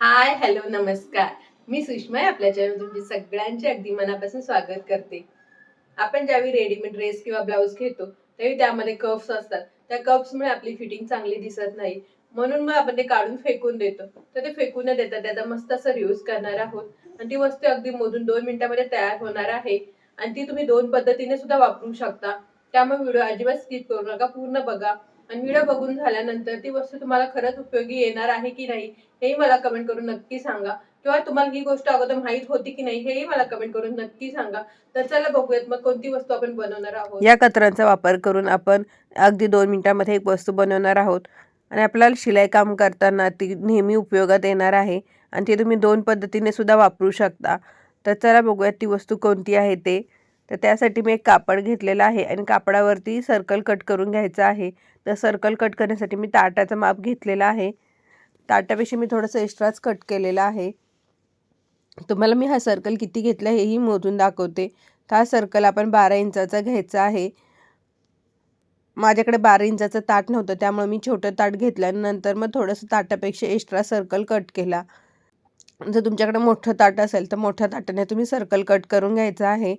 Hi hello नमस्कार. मी सुषमा आहे आपल्या चॅनल तुमची सगळ्यांचे अगदी मनापासून स्वागत करते. आपण ज्यावेळी रेडीमेड ड्रेस किंवा ब्लाऊज घेतो त्यावेळी त्यामध्ये कप्स असतात. त्या कप्समुळे आपली फिटिंग चांगली दिसत नाही. म्हणून मग आपण ते काढून फेकून देतो. तर ते फेकून न देता त्याचा मस्त असं रियूज करणार आहोत. आणि ती वस्तू अगदी मोजून दोन मिनिटामध्ये तयार होणार आहे. आणि ती तुम्ही दोन पद्धतीने सुद्धा वापरू शकता. त्यामुळे व्हिडिओ अजिबात स्किप करू नका. पूर्ण बघा. आणि व्हिडिओ बघून झाल्यानंतर ती वस्तू तुम्हाला खरंच उपयोगी येणार आहे की नाही हेही मला कमेंट करून नक्की सांगा. किंवा तुम्हाला ही गोष्ट अगोदर माहीत होती की नाही हेही मला कमेंट करून नक्की सांगा. तर चला बघूयात मग कोणती वस्तू आपण बनवणार आहोत. या कत्रांचा वापर करून आपण अगदी दोन मिनिटांमध्ये एक वस्तू बनवणार आहोत. आणि आपल्याला शिलाई काम करताना ती नेहमी उपयोगात येणार आहे. आणि ती तुम्ही दोन पद्धतीने सुद्धा वापरू शकता. तर चला बघूयात ती वस्तू कोणती आहे ते. तर त्यासाठी मी एक कापड घेतलेलं आहे आणि कापडावरती सर्कल कट करून घ्यायचं आहे. तर सर्कल कट करण्यासाठी मी ताटाचं माप घेतलेलं आहे. ताटापेक्षा मी थोडंसं एक्स्ट्राच कट केलेलं आहे. तुम्हाला मी हा सर्कल किती घेतला हेही मोजून दाखवते. तर हा सर्कल आपण बारा इंचाचा घ्यायचा आहे. माझ्याकडे बारा इंचाचं ताट नव्हतं त्यामुळे मी छोटं ताट घेतल्यानंतर मग थोडंसं ताटापेक्षा एक्स्ट्रा सर्कल कट केला. जर तुमच्याकडे मोठं ताट असेल तर मोठ्या ताटाने तुम्ही सर्कल कट करून घ्यायचं आहे.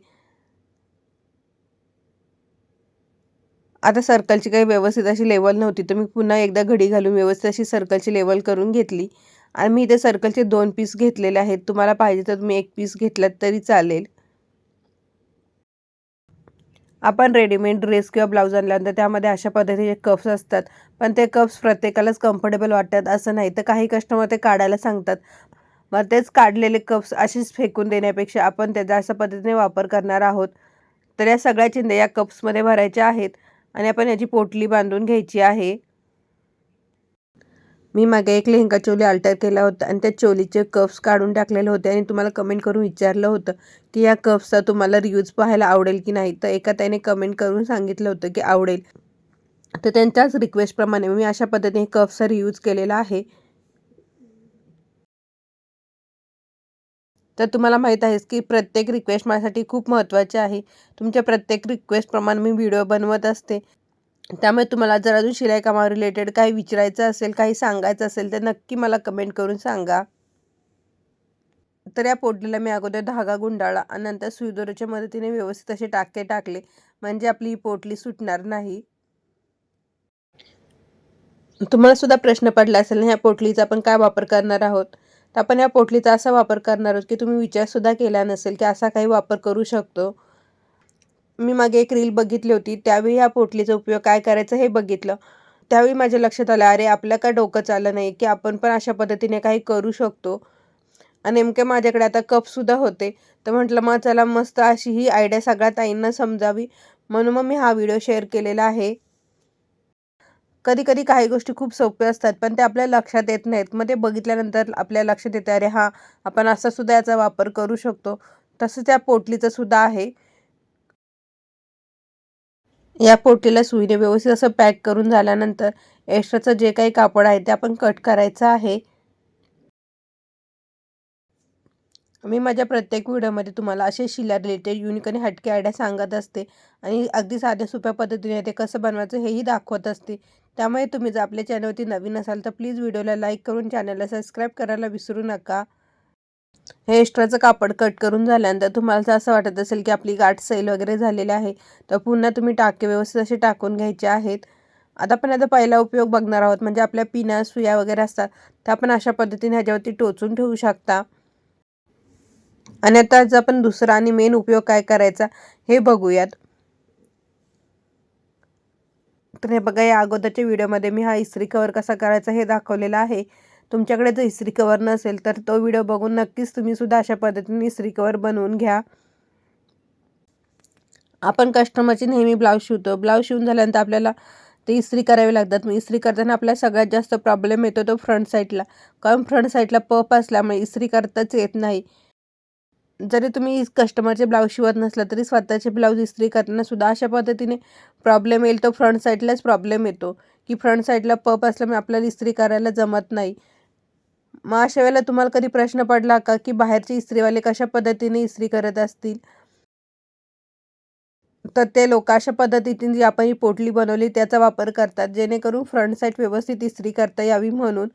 आता सर्कलची काही व्यवस्थित अशी लेवल नव्हती तर मी पुन्हा एकदा घडी घालून व्यवस्थित अशी सर्कलची लेवल करून घेतली. आणि मी इथे सर्कलचे दोन पीस घेतलेले आहेत. तुम्हाला पाहिजे तर तुम्ही एक पीस घेतलात तरी चालेल. आपण रेडीमेड ड्रेस किंवा ब्लाऊज आणल्यानंतर त्यामध्ये अशा पद्धतीचे कप्स असतात. पण ते कप्स प्रत्येकालाच कम्फर्टेबल वाटतात असं नाही. तर काही कस्टमर ते काढायला सांगतात. मग तेच काढलेले कप्स असेच फेकून देण्यापेक्षा आपण त्याचा अशा पद्धतीने वापर करणार आहोत. तर या सगळ्या चिंध्या या कप्समध्ये भरायच्या आहेत. आणि आपण याची पोटली बांधून घ्यायची आहे. मी मागे एक लेहंगा चोली अल्टर केला होता आणि त्या चोलीचे कप्स काढून टाकलेले होते आणि तुम्हाला कमेंट करून विचारलं होतं की या कप्सचा तुम्हाला रियूज पाहायला आवडेल की नाही? तर एका त्याने कमेंट करून सांगितलं होतं की आवडेल. तर त्यांच्याच रिक्वेस्टप्रमाणे मी अशा पद्धतीने कप्सचा रियूज केलेला आहे. तर तुम्हाला माहीत आहेच की प्रत्येक रिक्वेस्ट माझ्यासाठी खूप महत्त्वाची आहे. तुमच्या प्रत्येक रिक्वेस्टप्रमाणे मी व्हिडिओ बनवत असते. त्यामुळे तुम्हाला जर अजून शिलाई कामावर रिलेटेड काही विचारायचं असेल काही सांगायचं असेल तर नक्की मला कमेंट करून सांगा. तर या पोटलीला मी अगोदर धागा गुंडाळला आणि नंतर सुईदोराच्या मदतीने व्यवस्थित असे टाके टाकले. म्हणजे आपली ही पोटली सुटणार नाही. तुम्हाला सुद्धा प्रश्न पडला असेल ना ह्या पोटलीचा आपण काय वापर करणार आहोत? तर आपण या पोटलीचा असा वापर करणार आहोत की तुम्ही विचारसुद्धा केला नसेल की असा काही वापर करू शकतो. मी मागे एक रील बघितली होती त्यावेळी या पोटलीचा उपयोग काय करायचा हे बघितलं. त्यावेळी माझ्या लक्षात आलं अरे आपलं काय डोकं चाललं नाही की आपण पण अशा पद्धतीने काही करू शकतो. आणि नेमके माझ्याकडे आता कपसुद्धा होते. तर म्हटलं मग चला मस्त अशी ही आयडिया सगळ्या ताईंना समजावी. म्हणून मग मी हा व्हिडिओ शेअर केलेला आहे. कधी कधी काही गोष्टी खूप सोप्या असतात पण ते आपल्या लक्षात येत नाहीत. मग ते बघितल्यानंतर आपल्या लक्षात येतं अरे हां आपण असा सुद्धा याचा वापर करू शकतो. तसं त्या पोटलीचं सुद्धा आहे. या पोटलीला सुईने व्यवस्थित असं पॅक करून झाल्यानंतर एक्स्ट्राचं जे काही कापड आहे ते आपण कट करायचं आहे. मी माझ्या प्रत्येक व्हिडिओमध्ये तुम्हाला असे शिला रिलेटेड युनिक आणि हटके आयडिया सांगत असते. आणि अगदी साध्या सोप्या पद्धतीने ते कसं बनवायचं हेही दाखवत असते. त्यामुळे तुम्ही जर आपल्या चॅनलवरती नवीन असाल तर प्लीज व्हिडिओला लाईक करून चॅनलला सबस्क्राईब करायला विसरू नका. हे एक्स्ट्राचं कापड कट करून झाल्यानंतर तुम्हाला जर असं वाटत असेल की आपली गाठ सैल वगैरे झालेली आहे तर पुन्हा तुम्ही टाके व्यवस्थित असे टाकून घ्यायचे आहेत. आता आपण आता पहिला उपयोग बघणार आहोत म्हणजे आपल्या पिना सुया वगैरे असतात त्या आपण अशा पद्धतीने ह्याच्यावरती टोचून ठेवू शकता. आणि आता आज आपण दुसरा आणि मेन उपयोग काय करायचा हे बघूयात. तर हे बघा या अगोदरच्या व्हिडिओमध्ये मी हा इस्त्री कवर कसा करायचा हे दाखवलेला आहे. तुमच्याकडे जर इस्त्री कवर नसेल तर तो व्हिडिओ बघून नक्कीच तुम्ही सुद्धा अशा पद्धतीने इस्त्री कवर बनवून घ्या. आपण कस्टमरची नेहमी ब्लाऊज शिवतो. ब्लाऊज शिवून झाल्यानंतर आपल्याला ते इस्त्री करावी लागतात. मग इस्त्री करताना आपल्याला सगळ्यात जास्त प्रॉब्लेम येतो तो फ्रंट साईडला कारण फ्रंट साईडला पप असल्यामुळे इस्त्री करताच येत नाही. जरी तुम्ही कस्टमरचे ब्लाऊज शिवत नसलं तरी स्वतःचे ब्लाऊज इस्त्री करतानासुद्धा अशा पद्धतीने प्रॉब्लेम येईल. तो फ्रंट साईडलाच प्रॉब्लेम येतो. की फ्रंट साईडला पप असल्यामुळे आपल्याला इस्त्री करायला जमत नाही. मग अशा वेळेला तुम्हाला कधी प्रश्न पडला का की बाहेरचे इस्त्रीवाले कशा पद्धतीने इस्त्री करत असतील? तर ते लोक अशा पद्धतीने जी आपण ही पोटली बनवली त्याचा वापर करतात. जेणेकरून फ्रंट साईड व्यवस्थित इस्त्री करता यावी म्हणून.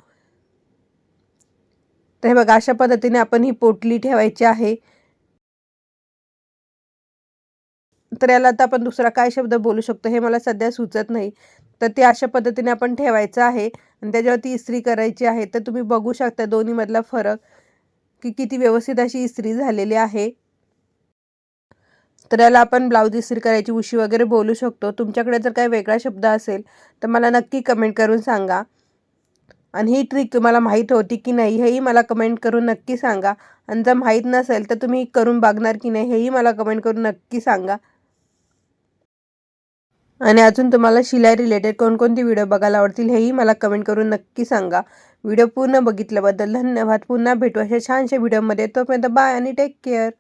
तर हे बघा अशा पद्धतीने आपण ही पोटली ठेवायची आहे. तर याला आता आपण दुसरा काय शब्द बोलू शकतो हे मला सध्या सुचत नाही. तर ते अशा पद्धतीने आपण ठेवायचं आहे. आणि त्याच्यावरती इस्त्री करायची आहे. तर तुम्ही बघू शकता दोन्हीमधला फरक की किती व्यवस्थित अशी इस्त्री झालेली आहे. तर याला आपण ब्लाऊज इस्त्री करायची उशी वगैरे बोलू शकतो. तुमच्याकडे जर काही वेगळा शब्द असेल तर मला नक्की कमेंट करून सांगा. आणि ही ट्रिक तुम्हाला माहीत होती की नाही हेही मला कमेंट करून नक्की सांगा. आणि जर माहीत नसेल तर तुम्ही करून बघणार की नाही हेही मला कमेंट करून नक्की सांगा. आणि अजून तुम्हाला शिलाई रिलेटेड कोणकोणते व्हिडिओ बघायला आवडतील हेही मला कमेंट करून नक्की सांगा. व्हिडिओ पूर्ण बघितल्याबद्दल धन्यवाद. पुन्हा भेटू अशा छानशा व्हिडिओमध्ये तोपर्यंत बाय आणि टेक केअर